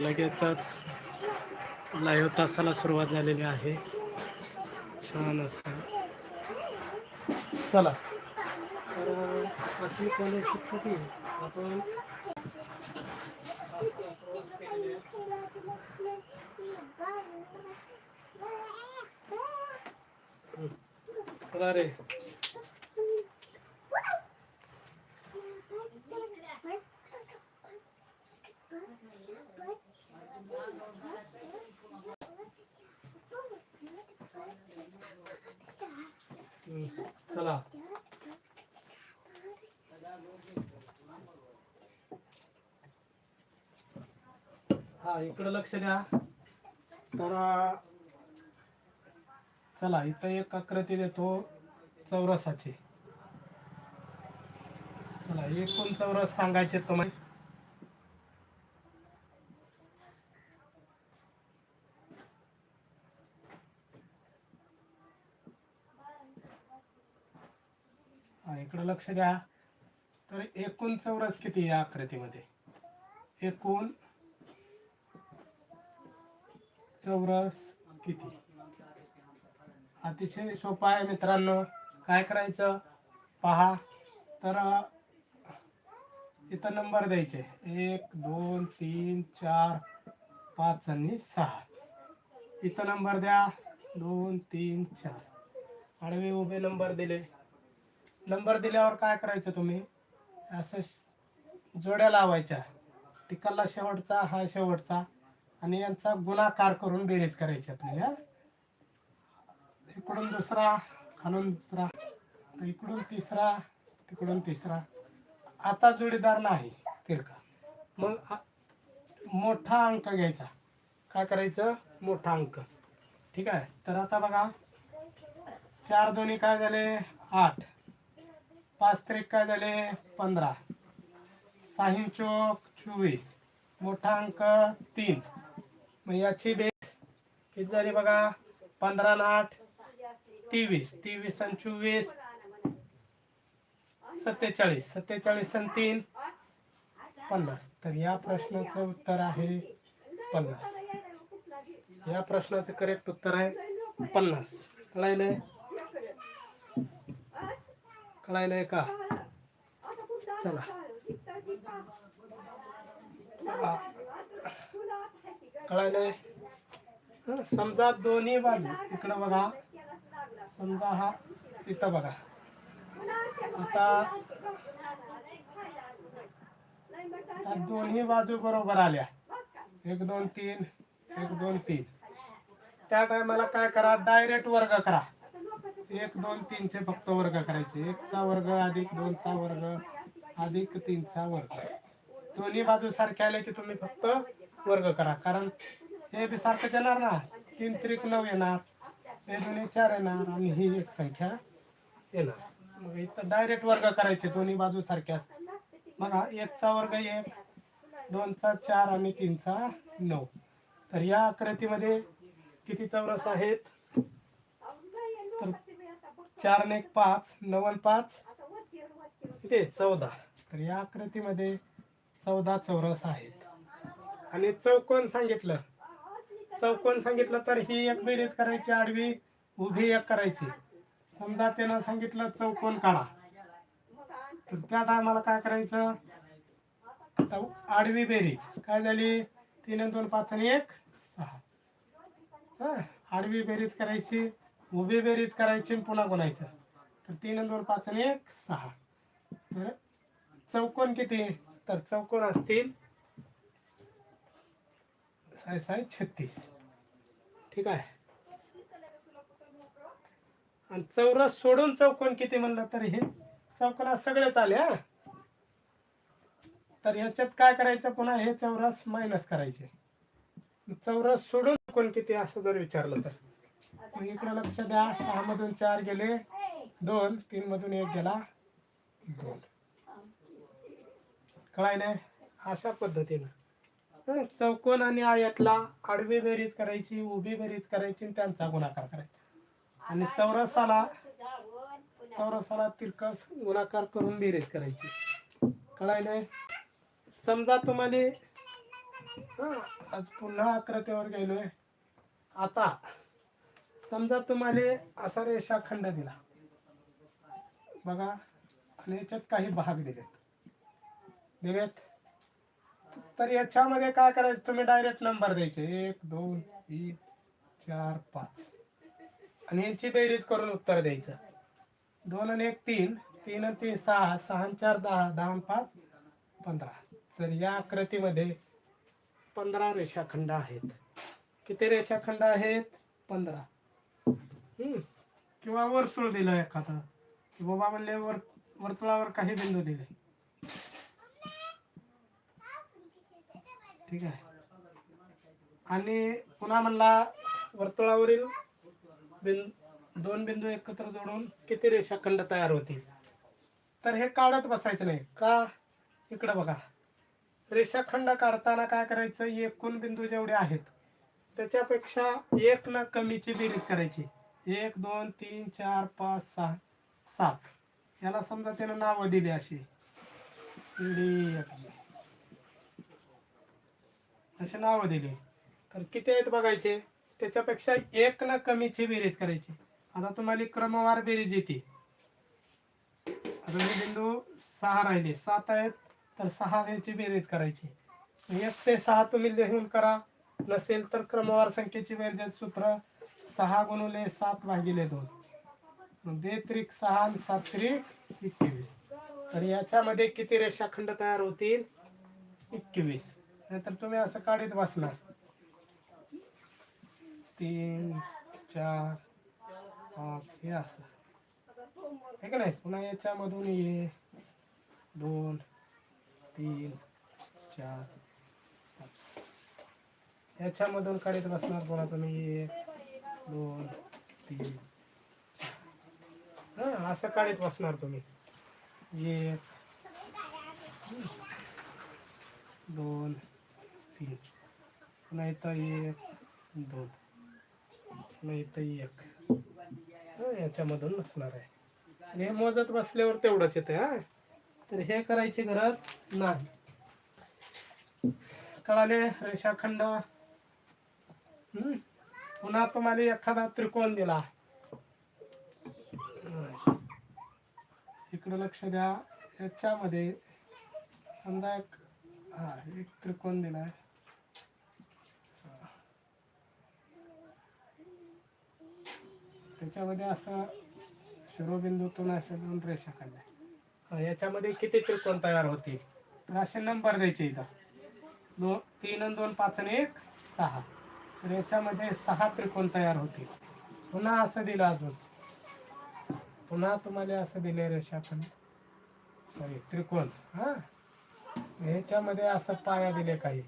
लगेचच लाईव्ह तासाला सुरुवात झालेली आहे. छान असं. चला. तर आठवी आपण चला रे. चला. हा इकडं लक्ष द्या. तर चला इथं एक आकृती देतो चौरसाची. चला एकूण चौरस सांगायचे तुम्हाला हा इकडं लक्ष द्या. तर एकूण चौरस किती या आकृतीमध्ये? एकूण चौरस किती? अतिशय सोपा आहे मित्रांनो. काय करायचं? पहा. तर इथं नंबर द्यायचे. एक दोन तीन चार पाच आणि सहा. इथं नंबर द्या. दोन तीन चार. आडवे उभे नंबर दिले. नंबर दिल्यावर काय करायचं तुम्ही? असं जोड्या लावायच्या. तिकडला शेवटचा हा शेवटचा. आणि यांचा गुणाकार करून बेरीज करायची आपल्याला. इकडून दुसरा खालून दुसरा. तर इकडून तिसरा तिकडून तिसरा. आता जोडीदार नाही तिरका मग मोठा अंक घ्यायचा. काय करायचं? मोठा अंक. ठीक आहे? तर आता बघा. चार दोन्ही काय झाले? आठ. पाच त्रिक काय झाले? पंधरा. साहिन चोक चोवीस. मोठा अंक तीन. मग याची बेस किती झाली बघा? पंधरा आणि आठ. तेवीस. तेवीस आणि चोवीस. सत्तेचाळीस. सत्तेचाळीस आणि तीन. पन्नास. तर या प्रश्नाचं उत्तर आहे पन्नास. या प्रश्नाचं करेक्ट उत्तर आहे पन्नास. कळायलंय? कळायलंय का? चला. चला कळायलंय समजा दोन्ही बाजू इकडं बघा. समजा हा इथं बघा. आता दोन्ही बाजू बरोबर आल्या. एक दोन तीन. एक दोन तीन. त्या टायमाला काय करा? डायरेक्ट वर्ग करा. एक दोन तीनचे फक्त वर्ग करायचे. एकचा वर्ग अधिक दोनचा वर्ग अधिक तीनचा वर्ग. दोन्ही बाजू सारख्या आल्या की तुम्ही फक्त वर्ग करा. कारण हे बी सारखंच येणार ना. तीन त्रिक नऊ येणार. हे दोन्ही चार येणार आणि ही एक संख्या येणार. मग इथं डायरेक्ट वर्ग करायचे. दोन्ही बाजू सारख्याच बघा एकचा वर्ग एक दोनचा चार आणि तीनचा नऊ. तर या आकृतीमध्ये किती चौरस आहेत? चार एक पाच आणि पाच. किती चौदा. तर या आकृतीमध्ये चौदा चौरस आहेत. आणि चौकोन सांगितलं. चौकोन सांगितलं तर ही एक बेरीज करायची आडवी उभी एक करायची. समजा त्यानं सांगितलं चौकोन काढा. तर त्या टायमाला काय करायचं? आडवी बेरीज. काय झाली? तीन दोन पाच आणि एक सहा. हं, आडवी बेरीज करायची. उभी बेरीज करायची पुन्हा गुणायचं. तर तीन आणि दोन पाच आणि एक सहा. तर चौकोन किती? तर चौकोन असतील साय साय छत्तीस. ठीक आहे. आणि चौरस सोडून चौकोन किती म्हणलं तर हे? चौकोनात सगळेच आले हा? तर ह्याच्यात काय करायचं पुन्हा? हे चौरस मायनस करायचे. चौरस सोडून चौकोन किती? असं जर विचारलं तर. मग इकडे लक्ष द्या. सहा मधून चार गेले. दोन तीन मधून एक गेला. दोन. कळायले अशा पद्धतीनं. चौकोन आणि आयातला आडवी बेरीज करायची उभी बेरीज करायची आणि त्यांचा गुणाकार करायचा. आणि चौरसाला चौरसाला तिरकस गुणाकार करून बेरीज करायची. कळायले समजा तुम्हाला आज पुन्हा अकरा आकृतीवर गेलोय. आता समजा तुम्हाला असा रेषाखंड दिला. बघा आणि याच्यात काही भाग दिलेत. दिलेत? तर याच्यामध्ये काय करायचं? तुम्ही डायरेक्ट नंबर द्यायचे. एक दोन तीन चार पाच. आणि यांची बेरीज करून उत्तर द्यायचं. दोन आणि एक तीन. तीन आणि तीन सहा. सहा चार दहा. दहा पाच पंधरा. तर या आकृतीमध्ये पंधरा रेषाखंड आहेत. किती रेषाखंड आहेत? पंधरा. किंवा वर्तुळ दिलं एखादं. की बाबा म्हणले वर वर्तुळावर काही बिंदू दिले. ठीक आहे. आणि पुन्हा म्हणला वर्तुळावरील बिंदू दोन बिंदू एकत्र जोडून किती रेषाखंड तयार होतील? तर हे काढत बसायचं नाही. का? इकडं बघा. रेषाखंड काढताना काय करायचं? एकूण बिंदू जेवढे आहेत त्याच्यापेक्षा एक न कमीची बेरीज करायची. एक दोन तीन चार पाच सहा सात. याला समजा त्यानं नावं दिली अशी. असे अशी नावं दिली. तर किती आहेत बघायचे? त्याच्यापेक्षा एक ना कमीची बेरीज करायची. आता तुम्हाला क्रमवार बेरीज येते. आता बिंदू सहा राहिले. सात आहेत तर सहा याची बेरीज करायची. एक ते सहा तुम्ही लिहून करा. नसेल तर क्रमवार संख्येची बेरजेच सूत्र. सहा गुणवले सात भागिले दोन. बे त्रिक सहा आणि सात त्रिक एकवीस. तर याच्यामध्ये किती रेषाखंड तयार होतील? एकवीस. नाहीतर तुम्ही असं काढीत बसणार. तीन चार पाच हे असं. हे का नाही? पुन्हा याच्यामधून ये. दोन तीन चार पाच. याच्यामधून काढीत बसणार पुन्हा तुम्ही एक दोन तीन हां असं काढत बसणार तुम्ही. एक दोन तीन. पुन्हा इथं एक दोन. पुन्हा इथं एक. याच्यामधून नसणार आहे. आणि हे मोजत बसल्यावर तेवढंच येते हा. तर हे करायची गरज नाही. कळाले रेषाखंड. हम्म. पुन्हा तुम्हाला एखादा त्रिकोण दिला. इकडे इकडं लक्ष द्या. याच्यामध्ये समजा एक हा एक त्रिकोण दिलाय. त्याच्यामध्ये असं शिरोबिंदूतून अशा दोन रेषा काढल्या. याच्यामध्ये किती त्रिकोण तयार होतील? तर असे नंबर द्यायचे इथं. दोन तीन दोन पाच आणि एक सहा. तर याच्यामध्ये सहा त्रिकोण तयार होतील. पुन्हा असं दिलं अजून. पुन्हा तुम्हाला असं दिले रेषाखंड सॉरी त्रिकोण. हा? ह्याच्यामध्ये असं पाया दिले काही.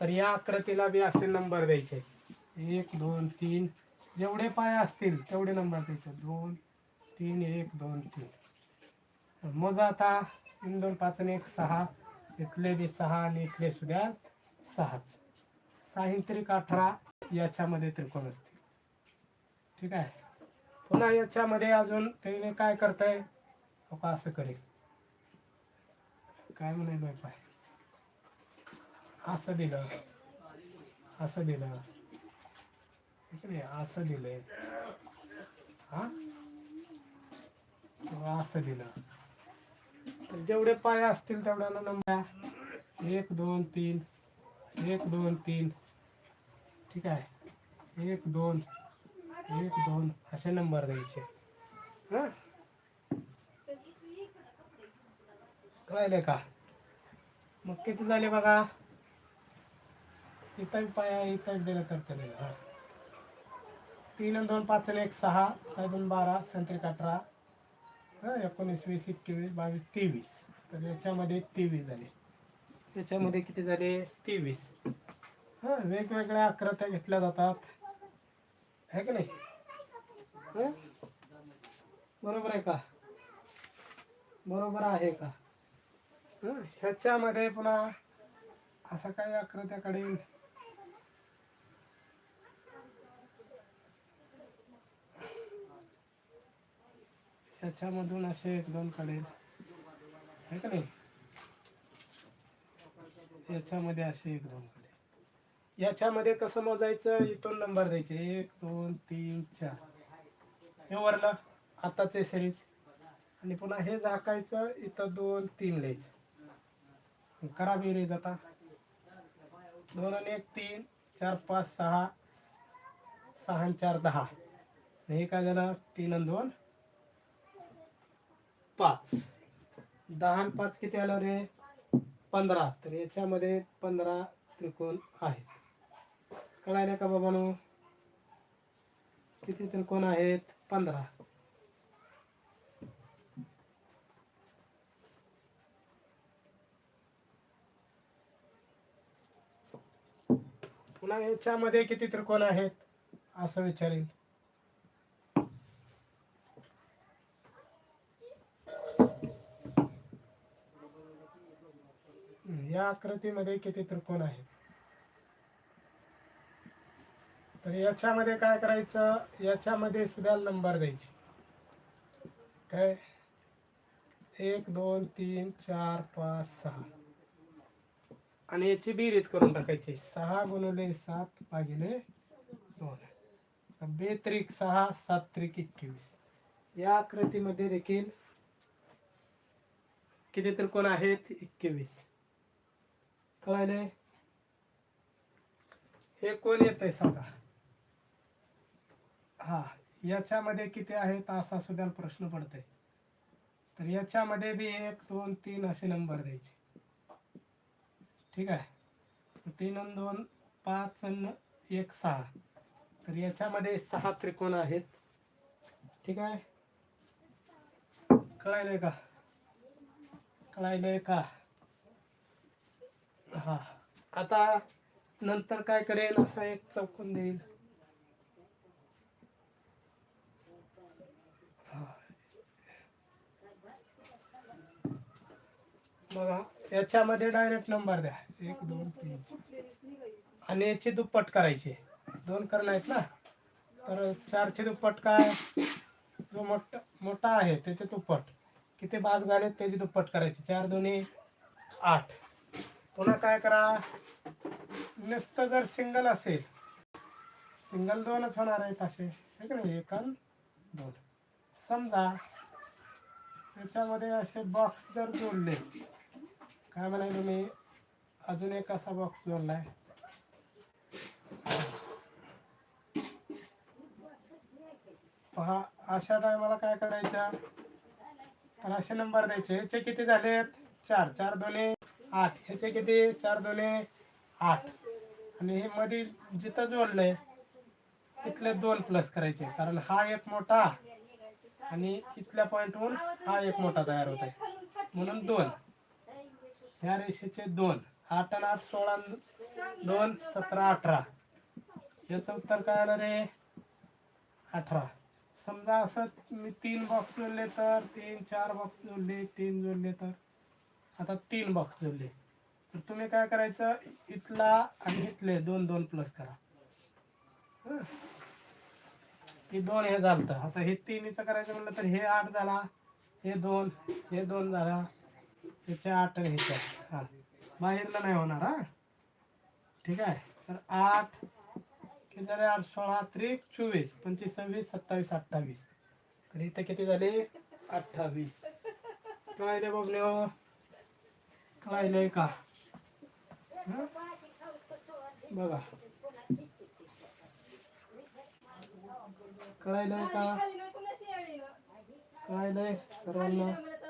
तर या आकृतीला बी असे नंबर द्यायचे. एक दोन तीन. जेवढे पाया असतील तेवढे नंबर द्यायचे. दोन तीन एक दोन तीन. मग आता. तीन दोन पाच आणि एक सहा. इथले बी सहा आणि इथले सुद्धा सहाच. साहित्रिक अठरा याच्यामध्ये त्रिकोण असतील. ठीक आहे? पुन्हा याच्यामध्ये अजून त्याने काय करताय? हो का असं करेल. काय म्हणायला पाय असं दिलं. असं दिलं. ठीक आहे असं दिलंय. हा? असं दिलं. जेवढे पाय असतील तेवढ्याला नंबर एक दोन तीन. एक दोन तीन. ठीक आहे. एक दोन एक दोन असे नंबर द्यायचे. हा? कळले का? मग किती झाले बघा? इथं पाया इथं दिलं तर चालेल. हा. तीन आणि दोन पाच एक सहा सहा दोन बारा संत्रिक अठरा हा एकोणीस वीस एकवीस बावीस तेवीस. तर याच्यामध्ये तेवीस झाले. याच्यामध्ये किती झाले? तेवीस. हा वेगवेगळ्या आकृत्या घेतल्या जातात. आहे का नाही? हं? बरोबर आहे का? बरोबर आहे का? हं? ह्याच्यामध्ये पुन्हा असं काही आकृत्याकडे ह्याच्यामधून असे एक दोन काढेल आहे का नाही? याच्यामध्ये असे एक दोन. याच्यामध्ये कसं मोजायचं? इथून नंबर द्यायचे. एक दोन तीन चार. हे वरलं. आताचे सिरीज आणि पुन्हा हे झाकायचं. इथं दोन तीन लिहायचं. करा बेरीज आता. दोन आणि एक तीन चार पाच सहा सहा आणि चार दहा. हे काय झालं? तीन आणि दोन. पाच. दहा आणि पाच किती आलं रे? पंधरा. तर याच्यामध्ये पंधरा त्रिकोण आहेत. कळायला का बाबानो किती त्रिकोण आहेत? पंधरा. पुन्हा याच्यामध्ये किती त्रिकोण आहेत? असं विचारेल या आकृतीमध्ये किती त्रिकोण आहेत? तर याच्यामध्ये काय करायचं? याच्यामध्ये सुद्धा नंबर द्यायचे. काय? एक दोन तीन चार पाच सहा. आणि याची बेरीज करून टाकायची. सहा गुणवले सात भागिले दोन. बे त्रिक सहा सात त्रिक एकवीस. या आकृतीमध्ये देखील किती त्रिकोण आहेत? एकवीस. कळायले हे कोण येत आहे सांगा? हा याच्यामध्ये किती आहेत असा सुद्धा प्रश्न पडतोय. तर याच्यामध्ये बी एक दोन तीन असे नंबर द्यायचे. ठीक आहे? तीन आणि दोन पाच आणि एक सहा. तर याच्यामध्ये सहा त्रिकोण आहेत. ठीक आहे? कळायलंय का? कळायलंय का? हा. आता नंतर काय करेल असा एक चौकून देईल बघा याच्यामध्ये डायरेक्ट नंबर द्या. एक दोन तीन. आणि याची दुप्पट करायची. दोन कर्ण आहेत ना? तर चारचे दुप्पट काय? जो मोठ मोठा आहे त्याचे दुप्पट. किती भाग झाले त्याची दुप्पट करायची. चार दोन्ही आठ. पुन्हा काय करा? नुसतं जर सिंगल असेल सिंगल दोनच होणार आहेत असे. ठीक का नाही? एक दोन. समजा त्याच्यामध्ये असे बॉक्स जर जोडले काय म्हणाले मी अजून एक असा बॉक्स जोडलाय. पहा अशा टायमाला काय करायचं? तर असे नंबर द्यायचे. ह्याचे किती झालेत? चार. चार दोन्ही आठ. ह्याचे किती? चार दोन्ही आठ. आणि हे मध्ये जिथं जोडलंय तिथले दोन प्लस करायचे. कारण हा एक मोठा आणि इथल्या पॉईंटहून हा एक मोठा तयार होत आहे म्हणून दोन. ह्या रेषेचे दोन आठ आणि आठ सोळा दोन सतरा अठरा. याचं उत्तर काय आलं रे अठरा. समजा असं मी तीन बॉक्स जोडले तर तीन चार बॉक्स जोडले तीन जोडले तर आता तीन बॉक्स जोडले. तर तुम्ही काय करायचं? इथला आणि इथले दोन दोन प्लस करा. हं. हे दोन हे झालं आता हे तिन्हीचं करायचं म्हणलं तर हे आठ झाला हे दोन हे दोन झाला ह्याचे आठ आणि ह्याचे आठ. हा. बाहेरला नाही होणार, हा? ठीक आहे. तर आठ किती झाले आठ, सोळा, त्रिक, चोवीस, पंचवीस, सव्वीस, सत्तावीस, अठ्ठावीस. तर इथे किती झाले? अठ्ठावीस. हो. कळायले का? हं? बघा. कळायलंय का? कळायलंय सर्वांना.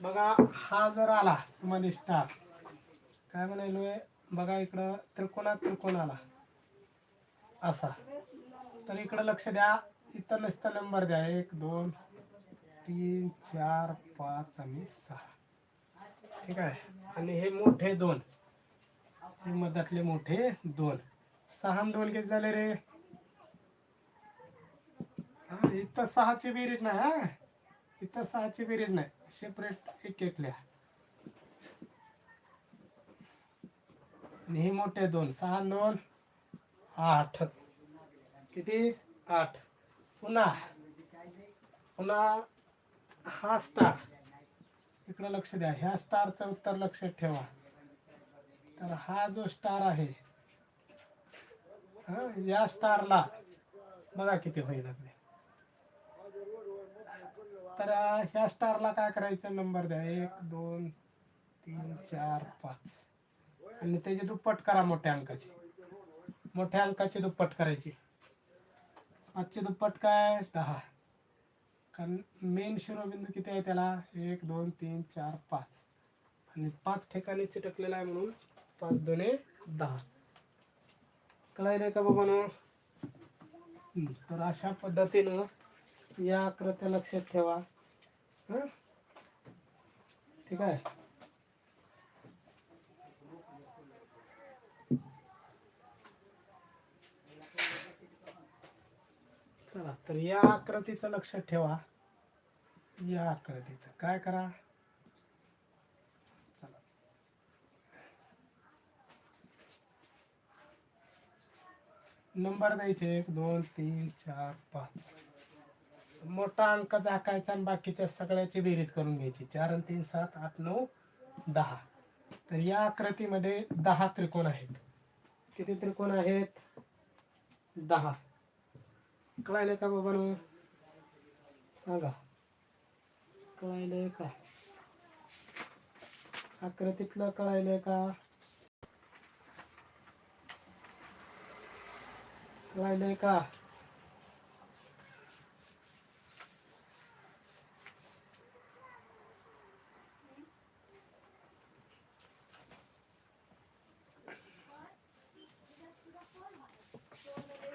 बघा हा जर आला तुम्हाला स्टार काय म्हणालोय बघा इकडं त्रिकोणात त्रिकोण आला. असा. तर इकडं लक्ष द्या. इथं नसता नंबर द्या. एक दोन तीन चार पाच आणि सहा. ठीक आहे? आणि हे मोठे दोन. हे मधातले मोठे दोन. सहा ढोल घेत किती झाले रे. हा, इथं सहाची बेरीज नाही हा. इथं सहाची बेरीज नाही. सेपरेट एक एक लिहा. आणि हे मोठे दोन सहा दोन आठ. किती? आठ. पुन्हा. पुन्हा हा स्टार इकडं लक्ष द्या. ह्या स्टारचं उत्तर लक्षात ठेवा. तर हा जो स्टार आहे हं या स्टारला बघा किती होईल आपले. तर अं, ह्या स्टारला काय करायचं? नंबर द्या. एक दोन तीन चार पाच. आणि त्याची दुप्पट करा मोठ्या अंकाची. मोठ्या अंकाची दुप्पट करायची. पाचची दुप्पट काय? दहा. कारण मेन शिरोबिंदू किती आहे त्याला? एक दोन तीन चार पाच. आणि पाच ठिकाणी चिटकलेला आहे म्हणून पाच दोने दहा. कळायला का बाबा ना? तर अशा पद्धतीनं या आकृत्या लक्षात ठेवा. ठीक आहे? चला तर या आकृतीचं लक्षात ठेवा. या आकृतीचं. काय करा चला नंबर द्यायचे. एक दोन तीन चार पाच. मोठा अंक झाकायचा आणि बाकीच्या सगळ्याची बेरीज करून घ्यायची. चार आणि तीन सात आठ नऊ दहा. तर या आकृतीमध्ये दहा त्रिकोण आहेत. किती त्रिकोण आहेत? दहा. कळायलं का बाबा सांगा. कळायले का? आकृतीतलं कळायलंय का? कळायलंय का?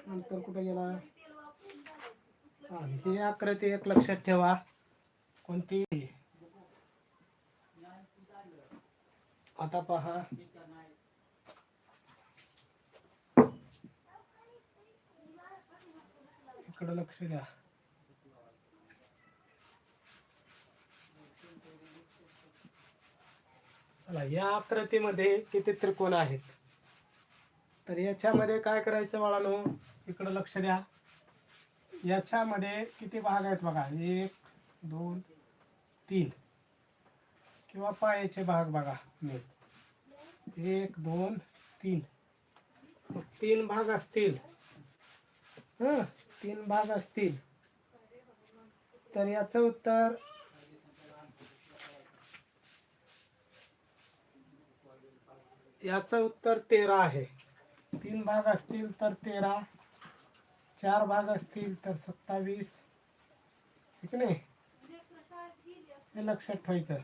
नंतर कुठे गेला? हा, अकरा ते एक लक्षात ठेवा. कोणती? आता पहा. इकडं लक्ष द्या. चला या आकृतीमध्ये किती त्रिकोण आहेत? तर याच्यामध्ये काय करायचं बाळानो? इकडं लक्ष द्या. याच्यामध्ये किती भाग आहेत बघा? एक दोन तीन. किंवा पायाचे भाग बघा. मी एक दोन तीन. तीन भाग असतील. तीन भाग असतील. तर याचं उत्तर याचं उत्तर तेरा आहे. तीन भाग असतील तर तेरा चार भाग असतील तर सत्तावीस. ठीक नाही? हे लक्षात ठेवायचं.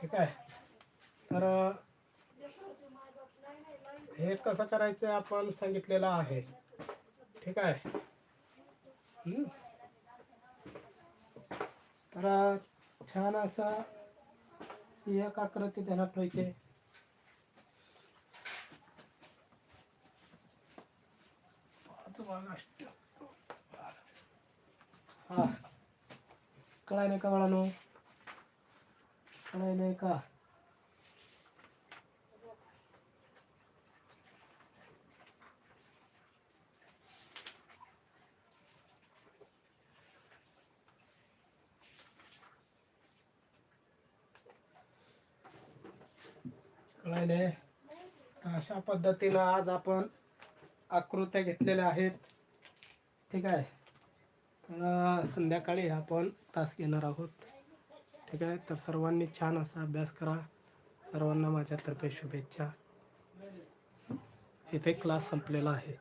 ठीक आहे. तर हे कसं करायचं आपण सांगितलेलं आहे. ठीक आहे. तर छान असा एक आकृती ध्यानात ठेवायचे पाच हा. कळाय नाही का बाळानो? कळाय नाही का? राहिले. अशा पद्धतीनं आज आपण आकृत्या घेतलेल्या आहेत. ठीक आहे. संध्याकाळी आपण तास घेणार आहोत. ठीक आहे. तर सर्वांनी छान असा अभ्यास करा. सर्वांना माझ्यातर्फे शुभेच्छा. इथे क्लास संपलेला आहे.